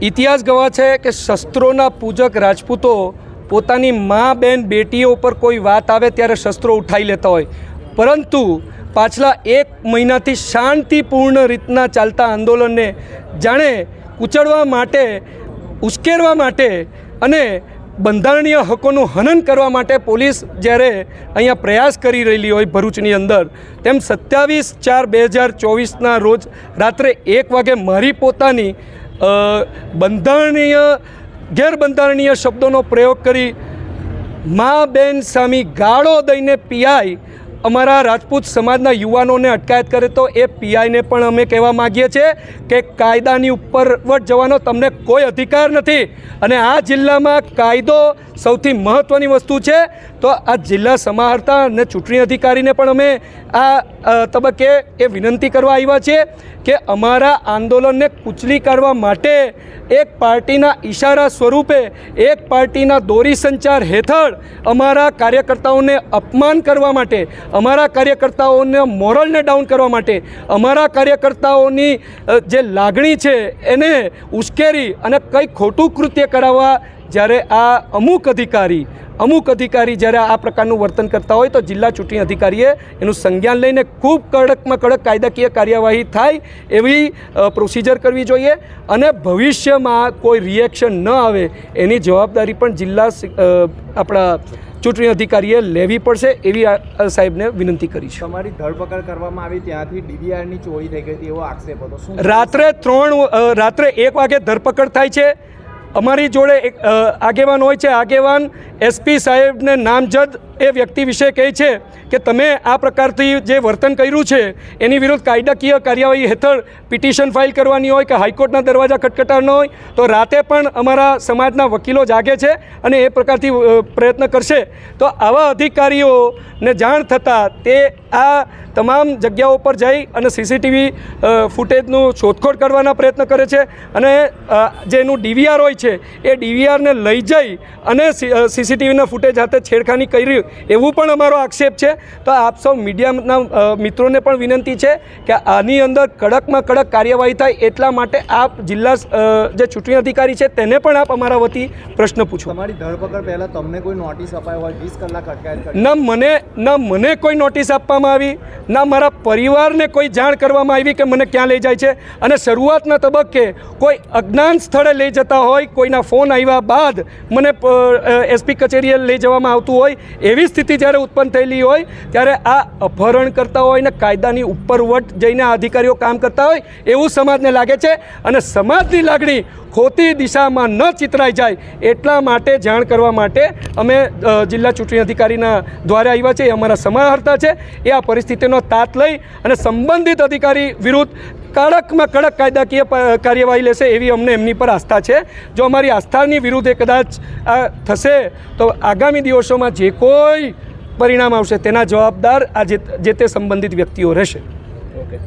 ઇતિહાસ ગવા છે કે શસ્ત્રોના પૂજક રાજપૂતો પોતાની મા બેન બેટીઓ પર કોઈ વાત આવે ત્યારે શસ્ત્રો ઉઠાઈ લેતા હોય. પરંતુ પાછલા એક મહિનાથી શાંતિપૂર્ણ રીતના ચાલતા આંદોલનને જાણે કૂચડવા માટે, ઉશ્કેરવા માટે અને બંધારણીય હકોનું હનન કરવા માટે પોલીસ જ્યારે અહીંયા પ્રયાસ કરી રહેલી હોય ભરૂચની અંદર, તેમ સત્યાવીસ ચાર બે હજાર ચોવીસના રોજ રાત્રે એક વાગે મારી પોતાની બંધારણીય ગેરબંધારણીય શબ્દોનો પ્રયોગ કરી મા બેન સામી ગાળો દઈને પીઆઈ અમારા રાજપૂત સમાજના યુવાનોને અટકાયત કરે તો એ પીઆઈને પણ અમે કહેવા માગીએ છીએ કે કાયદાની ઉપરવટ જવાનો તમને કોઈ અધિકાર નથી. અને આ જિલ્લામાં કાયદો સૌથી મહત્ત્વની વસ્તુ છે. તો આ જિલ્લા સમાહર્તા અને ચૂંટણી અધિકારીને પણ અમે આ તબક્કે એ વિનંતી કરવા આવ્યા છીએ કે અમારા આંદોલનને કુચલી કાઢવા માટે એક પાર્ટીના ઈશારા સ્વરૂપે, એક પાર્ટીના દોરી સંચાર હેઠળ અમારા કાર્યકર્તાઓને અપમાન કરવા માટે અમારા કાર્યકર્તાઓને મોરલને ડાઉન કરવા માટે, અમારા કાર્યકર્તાઓની જે લાગણી છે એને ઉશ્કેરી અને કંઈ ખોટું કૃત્ય કરાવવા જ્યારે આ અમુક અધિકારી અમુક અધિકારી જ્યારે આ પ્રકારનું વર્તન કરતા હોય તો જિલ્લા ચૂંટણી અધિકારીએ એનું સંજ્ઞાન લઈને ખૂબ કડકમાં કડક કાયદાકીય કાર્યવાહી થાય એવી પ્રોસિજર કરવી જોઈએ અને ભવિષ્યમાં કોઈ રિએક્શન ન આવે એની જવાબદારી પણ જિલ્લા આપણા ચૂંટણી અધિકારીએ લેવી પડશે એવી સાહેબને વિનંતી કરી છે. તમારી ધરપકડ કરવામાં આવી ત્યાંથી ડીડીઆરની ચોરી થઈ ગઈ હતી એવો આક્ષેપ હતો. રાત્રે ત્રણ રાત્રે એક વાગે ધરપકડ થાય છે. અમારી જોડે એક આગેવાન હોય છે. આગેવાન એસપી સાહેબને નામજદ એ વ્યક્તિ વિશે કહે છે કે તમે આ પ્રકારથી જે વર્તન કર્યું છે, એની વિરુદ્ધ કાયદાકીય કાર્યવાહી હેઠળ પિટિશન ફાઇલ કરવાની હોય કે હાઈકોર્ટના દરવાજા ખટખટાવવાનો હોય, તો રાતે પણ અમારા સમાજના વકીલો જાગે છે અને એ પ્રકારથી પ્રયત્ન કરશે. તો આવા અધિકારીઓને જાણ થતાં તે આ તમામ જગ્યાઓ પર જઈ અને સીસીટીવી ફૂટેજનું શોધખોળ કરવાના પ્રયત્ન કરે છે અને જે એનું ડીવીઆર હોય છે એ ડીવીઆરને લઈ જઈ અને સીસીટીવીના ફૂટેજ હાથે છેડખાની કરી એવું પણ અમારો આક્ષેપ છે. તો આપ સૌ મીડિયાના મિત્રોને પણ વિનંતી છે કે આની અંદર કડકમાં કડક કાર્યવાહી થાય એટલા માટે આપ જિલ્લા જે ચૂંટણી અધિકારી છે તેને પણ આપ અમારા વતી પ્રશ્ન પૂછો. તમારી ધરપકડ પહેલાં તમને કોઈ નોટિસ અપાઈ હોય વીસ કલાક અટકાયત ના ન મને ન મને કોઈ નોટિસ આપવામાં આવી, ના મારા પરિવારને કોઈ જાણ કરવામાં આવી કે મને ક્યાં લઈ જાય છે. અને શરૂઆતના તબક્કે કોઈ અજ્ઞાન સ્થળે લઈ જતા હોય, કોઈના ફોન આવ્યા બાદ મને એસપી કચેરીએ લઈ જવામાં આવતું હોય, એવી સ્થિતિ જ્યારે ઉત્પન્ન થયેલી હોય, ત્યારે આ અપહરણ કરતા હોય ને કાયદાની ઉપરવટ જઈને આ અધિકારીઓ કામ કરતા હોય, એવું સમાજને લાગે છે. અને સમાજની લાગણી ખોટી દિશામાં ન ચિતરાઈ જાય, એટલા માટે જાણ કરવા માટે અમે જિલ્લા ચૂંટણી અધિકારીના દ્વારા આવ્યા છે. એ અમારા સમાહર્તા છે. એ આ પરિસ્થિતિનો તાત લઈ અને સંબંધિત અધિકારી વિરુદ્ધ કડકમાં કડક કાયદાકીય કાર્યવાહી લેશે એવી અમને એમની પર આસ્થા છે. જો અમારી આસ્થાની વિરુદ્ધ એ કદાચ આ થશે, તો આગામી દિવસોમાં જે કોઈ પરિણામ આવશે તેના જવાબદાર આ જે તે સંબંધિત વ્યક્તિઓ રહેશે. ઓકે.